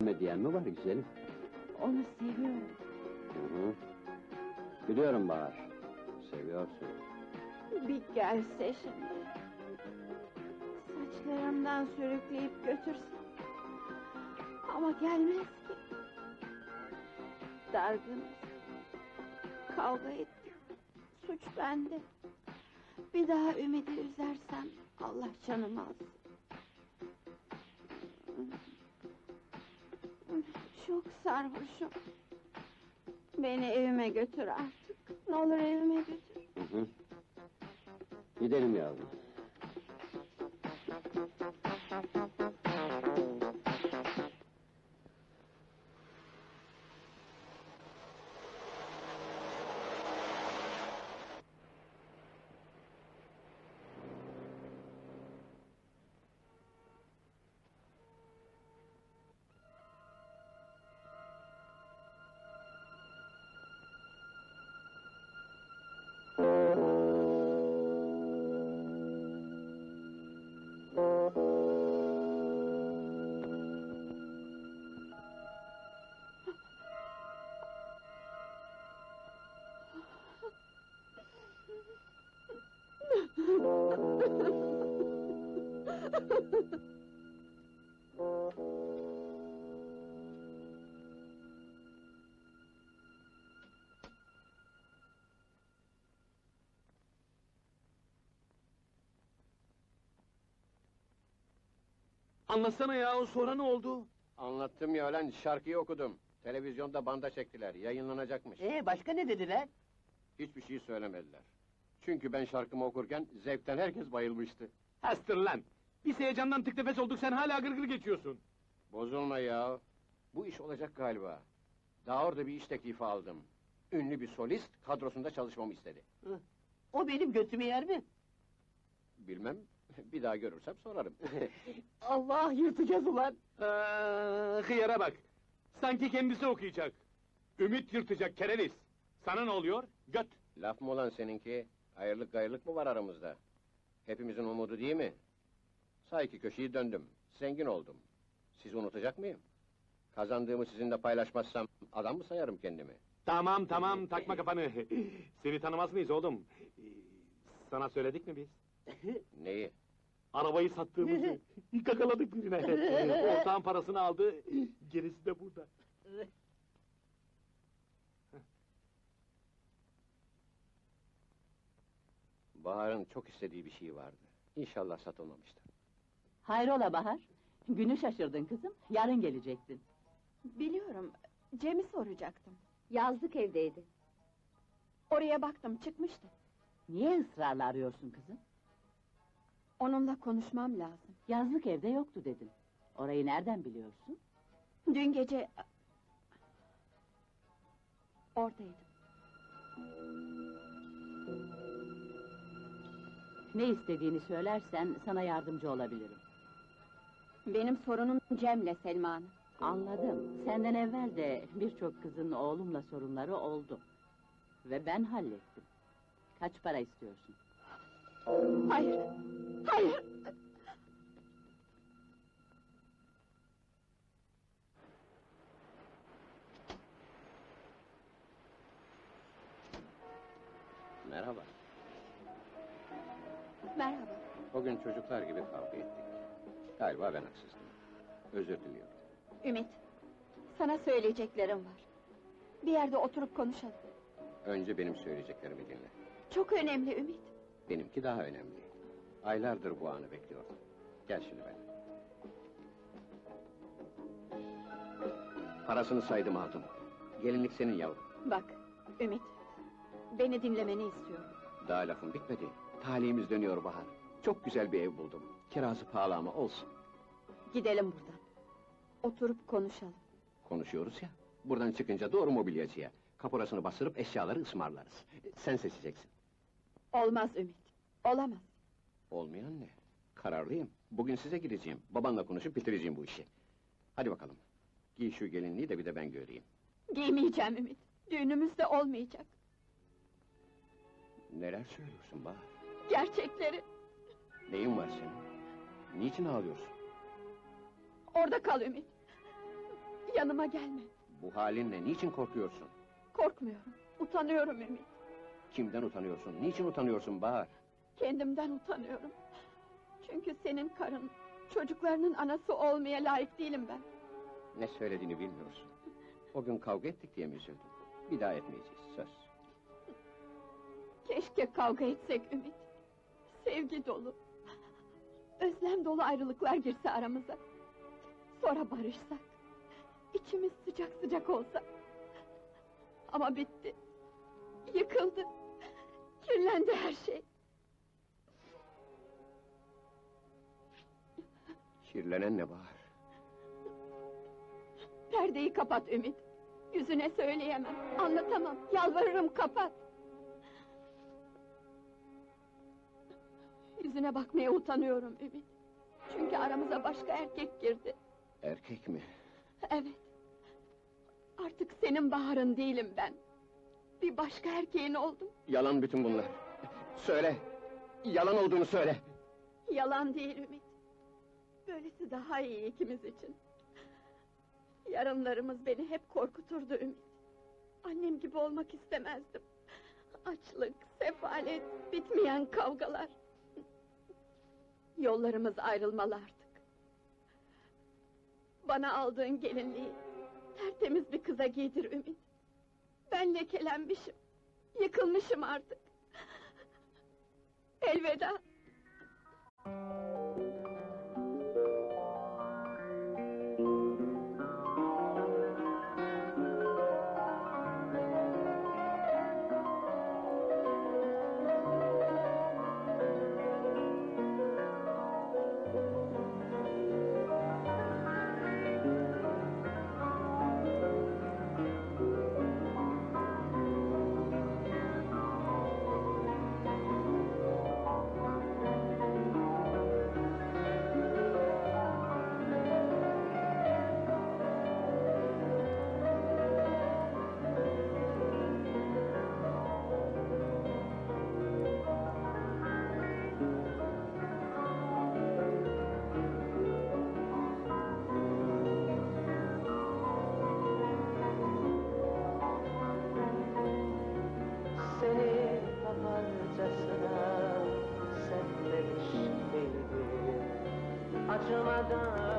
evlenme diyen mi var güzelim? Onu seviyorum. Hı hı. Biliyorum Bahar. Seviyorsun. Bir gelse şimdi. Saçlarımdan sürükleyip götürse. Ama gelmez ki. Dargınız. Kavga ettik. Suç bende. Bir daha ümidi üzersem Allah canımı alsın. Çok sarhoşum. Beni evime götür artık. Ne olur evime götür. Hı hı. Gidelim yavrum. Anlatsana ya, sonra ne oldu? Anlattım ya lan, şarkıyı okudum. Televizyonda banda çektiler, yayınlanacakmış. Ee başka ne dediler? Hiçbir şey söylemediler. Çünkü ben şarkımı okurken zevkten herkes bayılmıştı. Hastır lan! Biz heyecandan tık nefes olduk, sen hala gırgır geçiyorsun. Bozulma ya. Bu iş olacak galiba. Daha orada bir iş teklifi aldım. Ünlü bir solist kadrosunda çalışmamı istedi. O benim götümü yer mi? Bilmem, bir daha görürsem sorarım. Allah yırtacağız ulan! Aa, hıyara bak! Sanki kendisi okuyacak. Ümit yırtacak, kerenis! Sana ne oluyor? Göt! Laf mı olan seninki? Ayrılık gayrılık mı var aramızda? Hepimizin umudu değil mi? Say ki köşeyi döndüm, zengin oldum. Sizi unutacak mıyım? Kazandığımı sizinle paylaşmazsam adam mı sayarım kendimi? Tamam tamam, takma kafanı! Seni tanımaz mıyız oğlum? Sana söyledik mi biz? Neyi? Arabayı sattığımızı, kakaladık birine. Ortağın parasını aldı, gerisi de burada. Bahar'ın çok istediği bir şey vardı. İnşallah satılmamıştır. Hayrola Bahar? Günü şaşırdın kızım. Yarın gelecektin. Biliyorum. Cem'i soracaktım. Yazlık evdeydi. Oraya baktım çıkmıştı. Niye ısrarla arıyorsun kızım? Onunla konuşmam lazım. Yazlık evde yoktu dedin. Orayı nereden biliyorsun? Dün gece... Oradaydım. Ne istediğini söylersen sana yardımcı olabilirim. Benim sorunum Cem'le Selma Hanım. Anladım. Senden evvel de birçok kızın oğlumla sorunları oldu. Ve ben hallettim. Kaç para istiyorsun? Hayır, hayır! Merhaba. Merhaba. O gün çocuklar gibi kavga ettik. Galiba ben haksızdım. Özür diliyorum. Ümit, sana söyleyeceklerim var. Bir yerde oturup konuşalım. Önce benim söyleyeceklerimi dinle. Çok önemli Ümit. Benimki daha önemli. Aylardır bu anı bekliyordum. Gel şimdi ben. Parasını saydım aldım. Gelinlik senin yavrum. Bak, Ümit. Beni dinlemeni istiyorum. Daha lafım bitmedi. Talihimiz dönüyor Bahar. Çok güzel bir ev buldum. Kirası pahalı ama olsun. Gidelim buradan. Oturup konuşalım. Konuşuyoruz ya. Buradan çıkınca doğru mobilyacıya. Kaporasını bastırıp eşyaları ısmarlarız. Sen seçeceksin. Olmaz Ümit. Olamaz. Olmayan ne? Kararlıyım. Bugün size gideceğim. Babanla konuşup bitireceğim bu işi. Hadi bakalım. Giy şu gelinliği de bir de ben göreyim. Giymeyeceğim Ümit. Düğünümüzde olmayacak. Neler söylüyorsun Bahar? Gerçekleri. Neyin var senin? Niçin ağlıyorsun? Orada kal Ümit. Yanıma gelme. Bu halinle niçin korkuyorsun? Korkmuyorum. Utanıyorum Ümit. Kimden utanıyorsun? Niçin utanıyorsun Bahar? Kendimden utanıyorum. Çünkü senin karın, çocuklarının anası olmaya layık değilim ben. Ne söylediğini bilmiyorsun. O gün kavga ettik diye mi üzüldün? Bir daha etmeyeceğiz, söz. Keşke kavga etsek Ümit. Sevgi dolu. Özlem dolu ayrılıklar girse aramıza. Sonra barışsak. İçimiz sıcak sıcak olsa. Ama bitti. Yıkıldı. Kirlendi her şey. Kirlenen ne Bahar? Perdeyi kapat Ümit. Yüzüne söyleyemem. Anlatamam. Yalvarırım kapat. Yüzüne bakmaya utanıyorum Ümit. Çünkü aramıza başka erkek girdi. Erkek mi? Evet. Artık senin baharın değilim ben. Bir başka erkeğin oldum. Yalan bütün bunlar. Söyle! Yalan olduğunu söyle! Yalan değil Ümit. Böylesi daha iyi ikimiz için. Yarınlarımız beni hep korkuturdu Ümit. Annem gibi olmak istemezdim. Açlık, sefalet, bitmeyen kavgalar. Yollarımız ayrılmalı artık. Bana aldığın gelinliği tertemiz bir kıza giydir Ümit. Ben lekelenmişim, yıkılmışım artık. Elveda. Acımadan